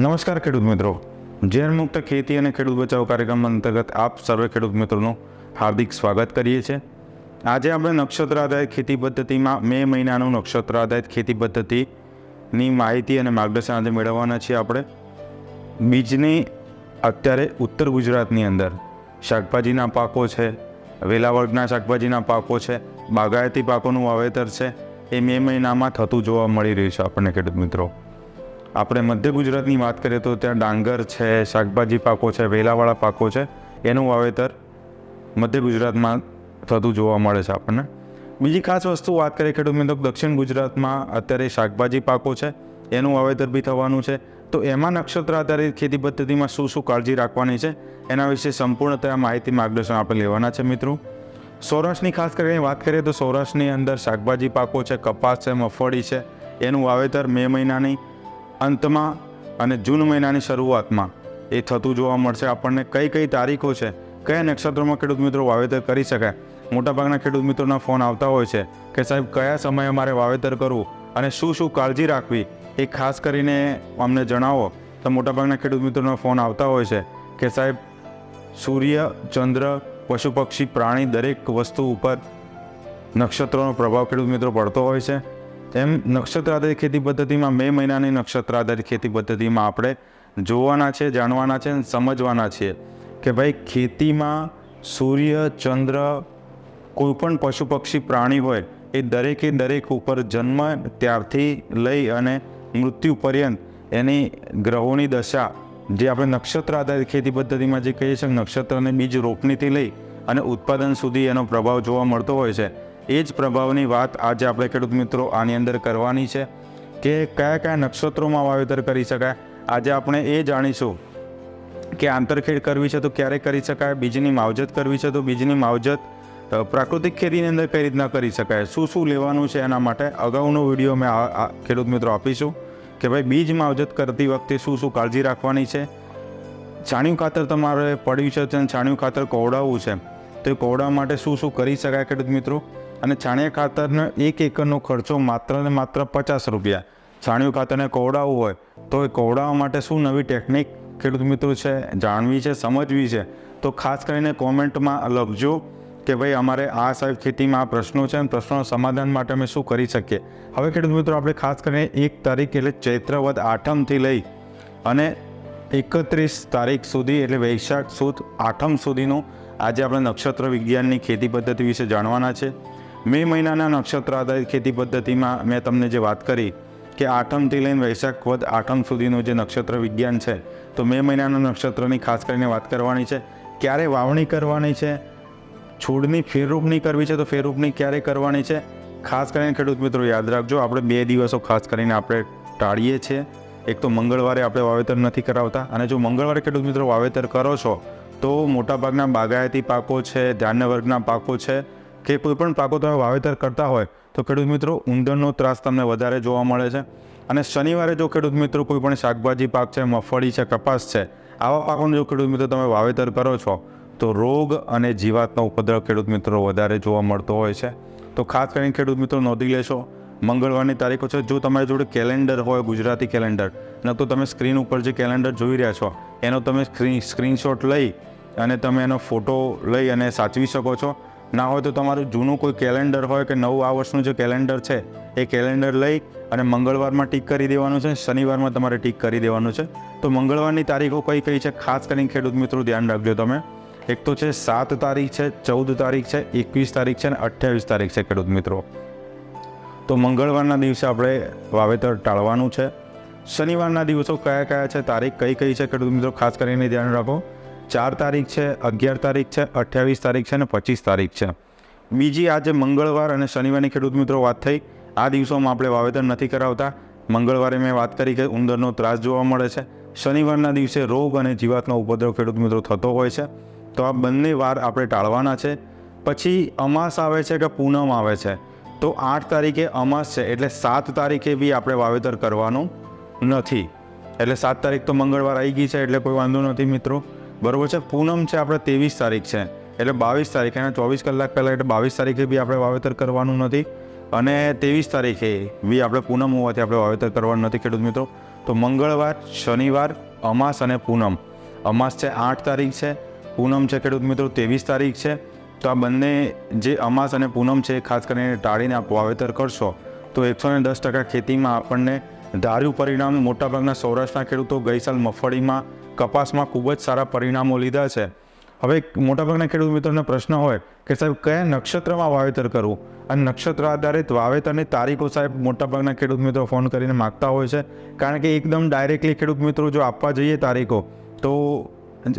નમસ્કાર ખેડૂત મિત્રો. ઝેર મુક્ત ખેતી અને ખેડૂત બચાવ કાર્યક્રમ અંતર્ગત આપ સર્વે ખેડૂત મિત્રોનું હાર્દિક સ્વાગત કરીએ છીએ. આજે આપણે નક્ષત્ર આધારિત ખેતી પદ્ધતિમાં મે મહિનાનું નક્ષત્ર આધારિત ખેતી પદ્ધતિની માહિતી અને માર્ગદર્શન આજે મેળવવાના છીએ આપણે. બીજની અત્યારે ઉત્તર ગુજરાતની અંદર શાકભાજીના પાકો છે, વેલા વર્ગના શાકભાજીના પાકો છે, બાગાયતી પાકોનું વાવેતર છે, એ મે મહિનામાં થતું જોવા મળી રહ્યું છે આપણને ખેડૂત મિત્રો. આપણે મધ્ય ગુજરાતની વાત કરીએ તો ત્યાં ડાંગર છે, શાકભાજી પાકો છે, વેલાવાળા પાકો છે. એનું વાવેતર મધ્ય ગુજરાતમાં થતું જોવા મળે છે આપણને. બીજી ખાસ વસ્તુ વાત કરીએ ખેડૂત મિત્રો, દક્ષિણ ગુજરાતમાં અત્યારે શાકભાજી પાકો છે, એનું વાવેતર બી થવાનું છે. તો એમાં નક્ષત્ર આધારિત ખેતી પદ્ધતિમાં શું શું કાળજી રાખવાની છે, એના વિશે સંપૂર્ણતયા માહિતી માર્ગદર્શન આપણે લેવાના છે મિત્રો. સૌરાષ્ટ્રની ખાસ કરીને વાત કરીએ તો સૌરાષ્ટ્રની અંદર શાકભાજી પાકો છે, કપાસ છે, મગફળી છે, એનું વાવેતર મે મહિનાની અંતમાં અને જૂન મહિનાની શરૂઆતમાં એ થતું જોવા મળશે. આપણને કઈ કઈ તારીખો છે, કયા નક્ષત્રોમાં ખેડૂત મિત્રો વાવેતર કરી શકાય મોટાભાગના ખેડૂત મિત્રોના ફોન આવતા હોય છે કે સાહેબ, કયા સમયે મારે વાવેતર કરવું અને શું શું કાળજી રાખવી એ ખાસ કરીને અમને જણાવો. તો મોટાભાગના ખેડૂત મિત્રોના ફોન આવતા હોય છે કે સાહેબ, સૂર્ય, ચંદ્ર, પશુ પક્ષી, પ્રાણી દરેક વસ્તુ ઉપર નક્ષત્રોનો પ્રભાવ ખેડૂત મિત્રો પડતો હોય છે. એમ નક્ષત્ર આધારિત ખેતી પદ્ધતિમાં મે મહિનાની નક્ષત્ર આધારિત ખેતી પદ્ધતિમાં આપણે જોવાના છે, જાણવાના છે અને સમજવાના છીએ કે ભાઈ ખેતીમાં સૂર્ય, ચંદ્ર કોઈ પણ પશુ પક્ષી, પ્રાણી હોય એ દરેકે દરેક ઉપર જન્મ ત્યારથી લઈ અને મૃત્યુ પર્યંત એની ગ્રહોની દશા જે આપણે નક્ષત્ર આધારિત ખેતી પદ્ધતિમાં જે કહીએ છીએ નક્ષત્રને બીજ રોપણીથી લઈ અને ઉત્પાદન સુધી એનો પ્રભાવ જોવા મળતો હોય છે. એ જ પ્રભાવની વાત આજે આપણે ખેડૂત મિત્રો આની અંદર કરવાની છે કે કયા કયા નક્ષત્રોમાં વાવેતર કરી શકાય. આજે આપણે એ જાણીશું કે આંતરખેડ કરવી છે તો ક્યારે કરી શકાય, બીજની માવજત કરવી છે તો બીજની માવજત પ્રાકૃતિક ખેતીની અંદર કઈ રીતના કરી શકાય, શું શું લેવાનું છે એના માટે અગાઉનો વીડિયો મેં ખેડૂત મિત્રો આપીશું કે ભાઈ બીજ માવજત કરતી વખતે શું શું કાળજી રાખવાની છે. છાણિયું ખાતર તમારે પડ્યું છે અને છાણિયું ખાતર કોવડાવવું છે. તો એ કોવડાવવા માટે શું શું કરી શકાય ખેડૂત મિત્રો? અને છાણિયા ખાતરનો એક એકરનો ખર્ચો માત્ર ને માત્ર પચાસ રૂપિયા. છાણિયું ખાતરને કોવડાવવું હોય તો એ કોવડાવવા માટે શું નવી ટેકનિક? ખેડૂત મિત્રો છે, જાણવી છે, સમજવી છે. તો ખાસ કરીને કોમેન્ટમાં લખજો કે ભાઈ અમારે આ સાહેબ ખેતીમાં આ પ્રશ્નો છે અને પ્રશ્નોના સમાધાન માટે અમે શું કરી શકીએ. હવે ખેડૂત મિત્રો, આપણે ખાસ કરીને એક તારીખ એટલે ચૈત્રવદ આઠમથી લઈ અને એકત્રીસ તારીખ સુધી એટલે વૈશાખ સુદ આઠમ સુધીનું આજે આપણે નક્ષત્ર વિજ્ઞાનની ખેતી પદ્ધતિ વિશે જાણવાના છે. મે મહિનાના નક્ષત્ર આધારિત ખેતી પદ્ધતિમાં મેં તમને જે વાત કરી કે આઠમથી લઈને વૈશાખ વદ આઠમ સુધીનું જે નક્ષત્ર વિજ્ઞાન છે, તો મે મહિનાના નક્ષત્રની ખાસ કરીને વાત કરવાની છે, ક્યારે વાવણી કરવાની છે, છોડની ફેરરૂપની કરવી છે તો ફેરરૂપની ક્યારે કરવાની છે, ખાસ કરીને ખેડૂત મિત્રો યાદ રાખજો, આપણે બે દિવસો ખાસ કરીને આપણે ટાળીએ છીએ, એક તો મંગળવારે આપણે વાવેતર નથી કરાવતા અને જો મંગળવારે ખેડૂત મિત્રો વાવેતર કરો છો, તો મોટાભાગના બાગાયતી પાકો છે ધાન્ય વર્ગના પાકો છે કે કોઈ પણ પાકો તમે વાવેતર કરતા હોય તો ખેડૂત મિત્રો ઉંદરનો ત્રાસ તમને વધારે જોવા મળે છે. અને શનિવારે જો ખેડૂત મિત્રો કોઈ પણ શાકભાજી પાક છે, મગફળી છે, કપાસ છે, આવા પાકોનું જો ખેડૂત મિત્રો તમે વાવેતર કરો છો, તો રોગ અને જીવાતનો ઉપદ્રવ ખેડૂત મિત્રો વધારે જોવા મળતો હોય છે. તો ખાસ કરીને ખેડૂત મિત્રો નોંધી લેશો, મંગળવારની તારીખો છે. જો તમારી જોડે કેલેન્ડર હોય, ગુજરાતી કેલેન્ડર, ન તો તમે સ્ક્રીન ઉપર જે કેલેન્ડર જોઈ રહ્યા છો, એનો તમે સ્ક્રીન સ્ક્રીનશોટ લઈ અને તમે એનો ફોટો લઈ અને સાચવી શકો છો. ના હોય તો તમારું જૂનું કોઈ કેલેન્ડર હોય કે નવું આ વર્ષનું જે કેલેન્ડર છે, એ કેલેન્ડર લઈ અને મંગળવારમાં ટીક કરી દેવાનું છે, શનિવારમાં તમારે ટીક કરી દેવાનું છે. તો મંગળવારની તારીખો કઈ કઈ છે, ખાસ કરીને ખેડૂત મિત્રો ધ્યાન રાખજો તમે. એક તો છે, સાત તારીખ છે, ચૌદ તારીખ છે, એકવીસ તારીખ છે અને અઠ્યાવીસ તારીખ છે ખેડૂત મિત્રો. તો મંગળવારના દિવસે આપણે વાવેતર ટાળવાનું છે. શનિવારના દિવસો કયા કયા છે, તારીખ કઈ કઈ છે ખેડૂત મિત્રો, ખાસ કરીને ધ્યાન રાખો. ચાર તારીખ છે, અગિયાર તારીખ છે, અઠ્યાવીસ તારીખ છે અને પચીસ તારીખ છે. બીજી આજે મંગળવાર અને શનિવારની ખેડૂત મિત્રો વાત થઈ. આ દિવસોમાં આપણે વાવેતર નથી કરાવતા. મંગળવારે મેં વાત કરી કે ઉંદરનો ત્રાસ જોવા મળે છે. શનિવારના દિવસે રોગ અને જીવાતનો ઉપદ્રવ ખેડૂત મિત્રો થતો હોય છે. તો આ બંને વાર આપણે ટાળવાના છે. પછી અમાસ આવે છે કે પૂનમ આવે છે. તો આઠ તારીખે અમાસ છે, એટલે સાત તારીખે બી આપણે વાવેતર કરવાનું નથી. એટલે સાત તારીખ તો મંગળવાર આવી ગઈ છે, એટલે કોઈ વાંધો નથી મિત્રો. બરોબર છે? પૂનમ છે આપણે ત્રેવીસ તારીખ છે. એટલે બાવીસ તારીખ અને ચોવીસ કલાક પહેલાં એટલે બાવીસ તારીખે બી આપણે વાવેતર કરવાનું નથી. અને ત્રેવીસ તારીખે બી આપણે પૂનમ હોવાથી આપણે વાવેતર કરવાનું નથી, ખેડૂત મિત્રો. તો મંગળવાર, શનિવાર, અમાસ અને પૂનમ. અમાસ છે આઠ તારીખ છે. પૂનમ છે ખેડૂત મિત્રો ત્રેવીસ તારીખ છે. તો આ બંને જે અમાસ અને પૂનમ છે એ ખાસ કરીને ટાળીને આપ વાવેતર કરશો, તો એકસો ને દસ ટકા ખેતીમાં આપણને ધાર્યું પરિણામ મોટાભાગના સૌરાષ્ટ્રના ખેડૂતો ગઈ સાલ મગફળીમાં કપાસમાં ખૂબ જ સારા પરિણામો લીધા છે. હવે મોટાભાગના ખેડૂત મિત્રોને પ્રશ્ન હોય કે સાહેબ, કયા નક્ષત્રમાં વાવેતર કરવું? અને નક્ષત્ર આધારિત વાવેતરની તારીખો સાહેબ મોટાભાગના ખેડૂત મિત્રો ફોન કરીને માગતા હોય છે. કારણ કે એકદમ ડાયરેક્ટલી ખેડૂત મિત્રો જો આપવા જઈએ તારીખો, તો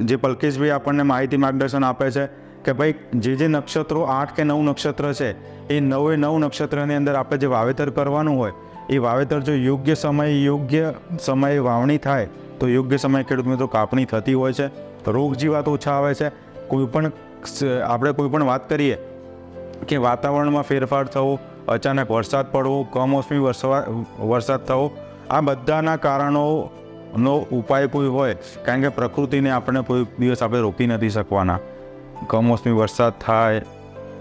જે પલકેશભાઈ આપણને માહિતી માર્ગદર્શન આપે છે કે ભાઈ, જે જે નક્ષત્રો, આઠ કે નવ નક્ષત્ર છે, એ નવે નવ નક્ષત્રની અંદર આપણે જે વાવેતર કરવાનું હોય, એ વાવેતર જો યોગ્ય સમયે યોગ્ય સમયે વાવણી થાય તો યોગ્ય સમયે ખેડૂત મિત્રો કાપણી થતી હોય છે રોગ જીવાત ઓછા આવે છે. કોઈ પણ આપણે કોઈ પણ વાત કરીએ કે વાતાવરણમાં ફેરફાર થવો, અચાનક વરસાદ પડવો, કમોસમી વરસાદ થવો, આ બધાના કારણોનો ઉપાય કોઈ હોય, કારણ કે પ્રકૃતિને આપણે કોઈ દિવસ આપણે રોકી નથી શકવાના. કમોસમી વરસાદ થાય,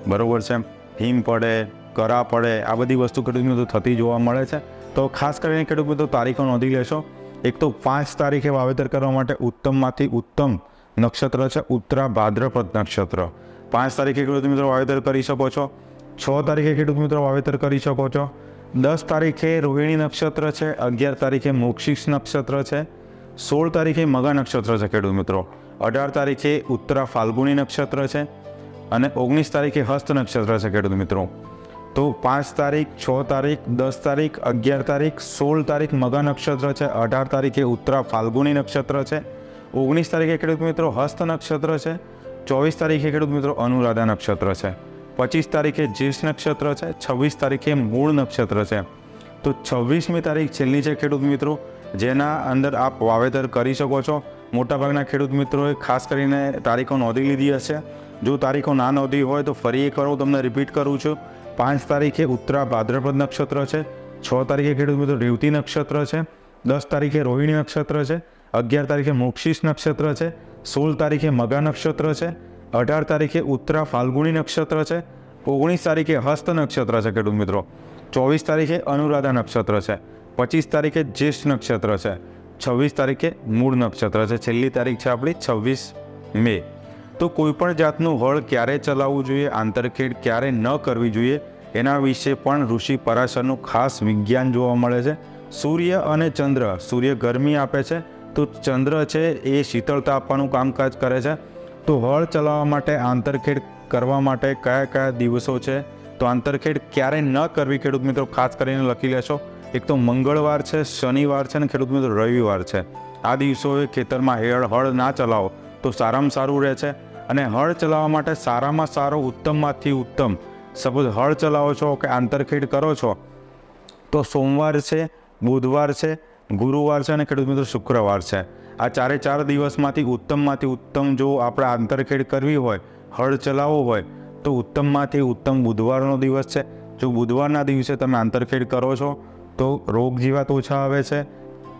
બરાબર છે, હિમ પડે, કરા પડે, આ બધી વસ્તુ ખેડૂત મિત્રો થતી જોવા મળે છે. તો ખાસ કરીને ખેડૂત મિત્રો તારીખો નોંધી લેશો. એક તો પાંચ તારીખે વાવેતર કરવા માટે ઉત્તમમાંથી ઉત્તમ નક્ષત્ર છે, ઉત્તરા ભાદ્રપદ નક્ષત્ર. પાંચ તારીખે ખેડૂત મિત્રો વાવેતર કરી શકો છો, છ તારીખે ખેડૂત મિત્રો વાવેતર કરી શકો છો, દસ તારીખે રોહિણી નક્ષત્ર છે, અગિયાર તારીખે મોક્ષિસ નક્ષત્ર છે, સોળ તારીખે મગા નક્ષત્ર છે ખેડૂત મિત્રો, અઢાર તારીખે ઉત્તરા ફાલ્ગુની નક્ષત્ર છે અને ઓગણીસ તારીખે હસ્ત નક્ષત્ર છે ખેડૂત મિત્રો. તો પાંચ તારીખ, છ તારીખ, દસ તારીખ, અગિયાર તારીખ, સોળ તારીખ મગા નક્ષત્ર છે, અઢાર તારીખે ઉત્તરા ફાલ્ગુની નક્ષત્ર છે, ઓગણીસ તારીખે ખેડૂત મિત્રો હસ્ત નક્ષત્ર છે, ચોવીસ તારીખે ખેડૂત મિત્રો અનુરાધા નક્ષત્ર છે, પચીસ તારીખે જ્યેષ્ઠ નક્ષત્ર છે, છવ્વીસ તારીખે મૂળ નક્ષત્ર છે. તો છવ્વીસમી તારીખ છેલ્લી છે ખેડૂત મિત્રો, જેના અંદર આપ વાવેતર કરી શકો છો. મોટાભાગના ખેડૂત મિત્રોએ ખાસ કરીને તારીખો નોંધી લીધી હશે. જો તારીખો ના નોંધી હોય તો ફરી એક કરો તમને રિપીટ કરું છું. પાંચ તારીખે ઉત્તરા ભાદ્રપદ નક્ષત્ર છે, છ તારીખે ખેડૂત મિત્રો રેવતી નક્ષત્ર છે, દસ તારીખે રોહિણી નક્ષત્ર છે, અગિયાર તારીખે મોક્ષિસ નક્ષત્ર છે, સોળ તારીખે મગા નક્ષત્ર છે, અઢાર તારીખે ઉત્તરા ફાલ્ગુની નક્ષત્ર છે, ઓગણીસ તારીખે હસ્ત નક્ષત્ર છે ખેડૂત મિત્રો ચોવીસ તારીખે અનુરાધા નક્ષત્ર છે, પચીસ તારીખે જ્યેષ્ઠ નક્ષત્ર છે, છવ્વીસ તારીખે મૂળ નક્ષત્ર છે, છેલ્લી તારીખ છે આપણી છવ્વીસ મે. તો કોઈ પણ જાતનું હળ ક્યારે ચલાવવું જોઈએ, આંતરખેડ ક્યારે ન કરવી જોઈએ, એના વિશે પણ ઋષિ પરાશરનું ખાસ વિજ્ઞાન જોવા મળે છે. સૂર્ય અને ચંદ્ર, સૂર્ય ગરમી આપે છે, તો ચંદ્ર છે એ શીતળતા આપવાનું કામકાજ કરે છે. તો હળ ચલાવવા માટે આંતરખેડ કરવા માટે કયા કયા દિવસો છે? તો આંતરખેડ ક્યારે ન કરવી ખેડૂત મિત્રો? ખાસ કરીને લખી લેશો. એક તો મંગળવાર છે, શનિવાર છે અને ખેડૂત મિત્રો રવિવાર છે. આ દિવસોએ ખેતરમાં હેળ હળ ના ચલાવો, તો સારામાં સારું રહે છે. અને હળ ચલાવવા માટે સારામાં સારો ઉત્તમમાંથી ઉત્તમ. સપોઝ હળ ચલાવો છો કે આંતરખેડ કરો છો, તો સોમવાર છે, બુધવાર છે, ગુરુવાર છે અને ખેડૂત મિત્રો શુક્રવાર છે. આ ચારે ચાર દિવસમાંથી ઉત્તમમાંથી ઉત્તમ જો આપણે આંતરખેડ કરવી હોય, હળ ચલાવવો હોય, તો ઉત્તમમાંથી ઉત્તમ બુધવારનો દિવસ છે. જો બુધવારના દિવસે તમે આંતરખેડ કરો છો, તો રોગ જીવાત ઓછા આવે છે.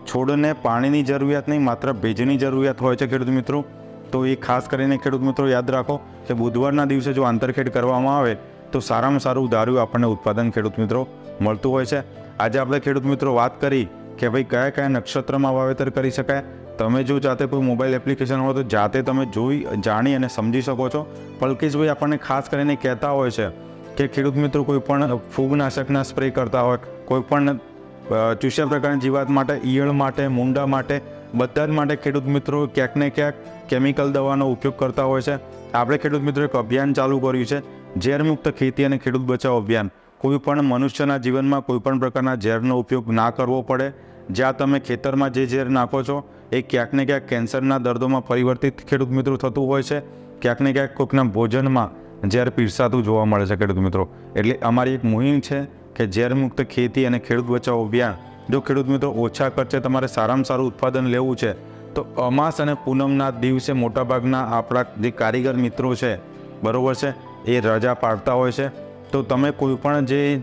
છોડને પાણીની જરૂરિયાત નહીં, માત્ર ભેજની જરૂરિયાત હોય છે ખેડૂત મિત્રો. તો એ ખાસ કરીને ખેડૂત મિત્રો યાદ રાખો કે બુધવારના દિવસે જો આંતરખેડ કરવામાં આવે, તો સારામાં સારું ધાર્યું આપણને ઉત્પાદન ખેડૂત મિત્રો મળતું હોય છે. આજે આપણે ખેડૂત મિત્રો વાત કરી કે ભાઈ કયા કયા નક્ષત્રમાં વાવેતર કરી શકાય. તમે જો જાતે કોઈ મોબાઈલ એપ્લિકેશન હોય તો જાતે તમે જોઈ, જાણી અને સમજી શકો છો. પલકેશભાઈ આપણને ખાસ કરીને કહેતા હોય છે કે ખેડૂત મિત્રો કોઈ પણ ફૂગનાશકના સ્પ્રે કરતા હોય, કોઈ પણ ચૂસ્યા પ્રકારની જીવાત માટે, ઈયળ માટે, મુંડા માટે બધા જ માટે ખેડૂત મિત્રો ક્યાંક ને ક્યાંક કેમિકલ દવાનો ઉપયોગ કરતા હોય છે. આપણે ખેડૂત મિત્રો એક અભિયાન ચાલુ કર્યું છે. ઝેરમુક્ત ખેતી અને ખેડૂત બચાવ અભિયાન. કોઈ પણ મનુષ્યના જીવનમાં કોઈ પણ પ્રકારના ઝેરનો ઉપયોગ ના કરવો પડે. જ્યાં તમે ખેતરમાં જે ઝેર નાખો છો, એ ક્યાંક ને ક્યાંક કેન્સરના દર્દોમાં પરિવર્તિત ખેડૂત મિત્રો થતું હોય છે. ક્યાંક ને ક્યાંક કોઈકના ભોજનમાં ઝેર પીરસાતું જોવા મળે છે ખેડૂત મિત્રો. એટલે અમારી એક મુહિમ છે કે ઝેરમુક્ત ખેતી અને ખેડૂત બચાવ અભિયાન જો ખેડૂત મિત્રો ઓછા ખર્ચે તમારે સારામાં સારું ઉત્પાદન લેવું છે, તો અમાસ અને પૂનમના દિવસે મોટાભાગના આપણા જે કારીગર મિત્રો છે. બરાબર છે? એ રજા પાડતા હોય છે. તો તમે કોઈ પણ જે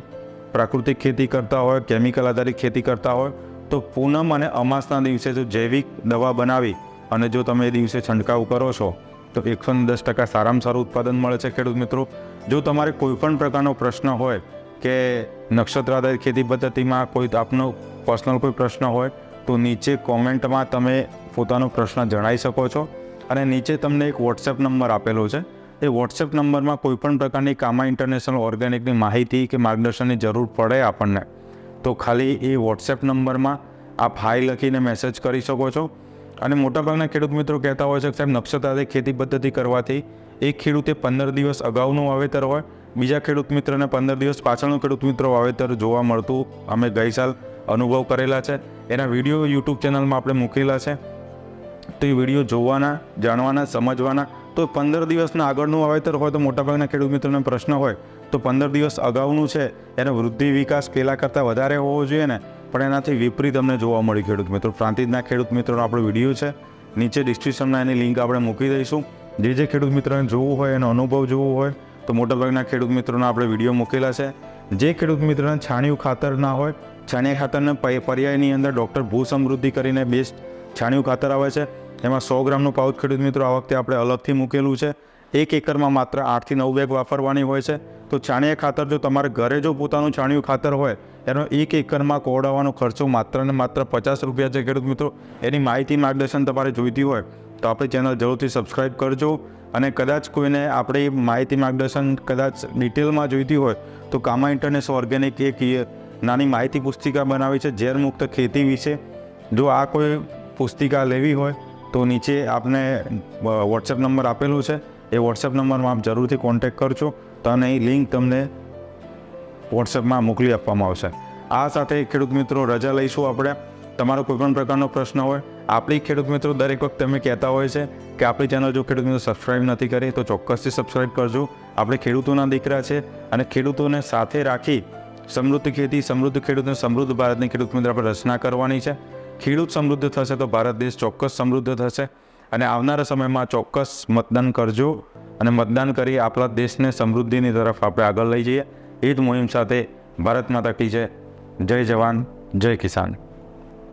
પ્રાકૃતિક ખેતી કરતા હોય, કેમિકલ આધારિત ખેતી કરતા હોય, તો પૂનમ અને અમાસના દિવસે જો જૈવિક દવા બનાવી અને જો તમે એ દિવસે છંટકાવ કરો છો, તો એકસો દસ ટકા સારામાં સારું ઉત્પાદન મળે છે ખેડૂત મિત્રો. જો તમારે કોઈપણ પ્રકારનો પ્રશ્ન હોય કે નક્ષત્ર આધારિત ખેતી પદ્ધતિમાં કોઈ આપનો પર્સનલ કોઈ પ્રશ્ન હોય, તો નીચે કોમેન્ટમાં તમે પોતાનો પ્રશ્ન જણાવી શકો છો. અને નીચે તમને એક વોટ્સએપ નંબર આપેલો છે. એ વોટ્સએપ નંબરમાં કોઈપણ પ્રકારની કામા ઇન્ટરનેશનલ ઓર્ગેનિકની માહિતી કે માર્ગદર્શનની જરૂર પડે આપણને, તો ખાલી એ વોટ્સએપ નંબરમાં આપ હાઈ લખીને મેસેજ કરી શકો છો. અને મોટાભાગના ખેડૂત મિત્રો કહેતા હોય છે કે સાહેબ નક્ષત્ર આધારિત ખેતી પદ્ધતિ કરવાથી એક ખેડૂતે પંદર દિવસ અગાઉનું વાવેતર હોય બીજા ખેડૂત મિત્રને પંદર દિવસ પાછળનું ખેડૂત મિત્રો વાવેતર જોવા મળતું અમે ગઈ સાલ અનુભવ કરેલા છે. એના વીડિયો યુટ્યુબ ચેનલમાં આપણે મૂકેલા છે. તો એ વીડિયો જોવાના, જાણવાના, સમજવાના, તો પંદર દિવસના આગળનું વાવેતર હોય તો મોટાભાગના ખેડૂત મિત્રોને પ્રશ્ન હોય, તો પંદર દિવસ અગાઉનું છે, એનો વૃદ્ધિ વિકાસ પેલા કરતાં વધારે હોવો જોઈએ ને? પણ એનાથી વિપરીત અમને જોવા મળી ખેડૂત મિત્રો. પ્રાંતિજના ખેડૂત મિત્રોનો આપણો વીડિયો છે. નીચે ડિસ્ક્રિપ્શનમાં એની લિંક આપણે મૂકી દઈશું. જે જે ખેડૂત મિત્રોને જોવું હોય, એનો અનુભવ જોવો હોય તો મોટાભાગના ખેડૂત મિત્રોના આપણે વીડિયો મૂકેલા છે. જે ખેડૂત મિત્રોને છાણિયું ખાતર ના હોય, છાણિયા ખાતરને પર્યાયની અંદર ડૉક્ટર ભૂ સમૃદ્ધિ કરીને બેસ્ટ છાણિયું ખાતર આવે છે. એમાં સો ગ્રામનું પાઉચ ખેડૂત મિત્રો આ વખતે આપણે અલગથી મૂકેલું છે. એક એકરમાં માત્ર આઠથી નવ બેગ વાપરવાની હોય છે. તો છાણિયા ખાતર જો તમારે ઘરે જો પોતાનું છાણિયું ખાતર હોય, એનો એક એકરમાં કોવડાવવાનો ખર્ચો માત્ર ને માત્ર પચાસ રૂપિયા છે ખેડૂત મિત્રો. એની માહિતી માર્ગદર્શન તમારે જોઈતી હોય, તો આપણી ચેનલ જરૂરથી સબસ્ક્રાઈબ કરજો. અને કદાચ કોઈને આપણી માહિતી માર્ગદર્શન કદાચ ડિટેલમાં જોઈતી હોય તો કામા ઇન્ટરનેશનલ ઓર્ગેનિક એક નાની માહિતી પુસ્તિકા બનાવી છે ઝેરમુક્ત ખેતી વિશે. જો આ કોઈ પુસ્તિકા લેવી હોય તો નીચે આપને વોટ્સએપ નંબર આપેલો છે. એ વોટ્સએપ નંબરમાં આપ જરૂરથી કોન્ટેક્ટ કરજો તો અને એ લિંક તમને વોટ્સએપમાં મોકલી આપવામાં આવશે. આ સાથે ખેડૂત મિત્રો રજા લઈશું આપણે. તમારો કોઈપણ પ્રકારનો પ્રશ્ન હોય આપણી ખેડૂત મિત્રો દરેક વખત તમે કહેતા હોય છે કે આપણી ચેનલ જો ખેડૂત મિત્રો સબસ્ક્રાઈબ નથી કરી તો ચોક્કસથી સબસ્ક્રાઈબ કરજો. આપણે ખેડૂતોના દીકરા છે અને ખેડૂતોને સાથે રાખી સમૃદ્ધ ખેતી, સમૃદ્ધ ખેડૂતને સમૃદ્ધ ભારતની ખેડૂત મિત્ર આપણે રચના કરવાની છે. ખેડૂત સમૃદ્ધ થશે તો ભારત દેશ ચોક્કસ સમૃદ્ધ થશે અને આવનારા સમયમાં ચોક્કસ મતદાન કરજો અને મતદાન કરી આપણા દેશને સમૃદ્ધિની તરફ આપણે આગળ લઈ જઈએ. એ જ મુહિમ સાથે ભારત માતા કી જય. જય જવાન, જય કિસાન.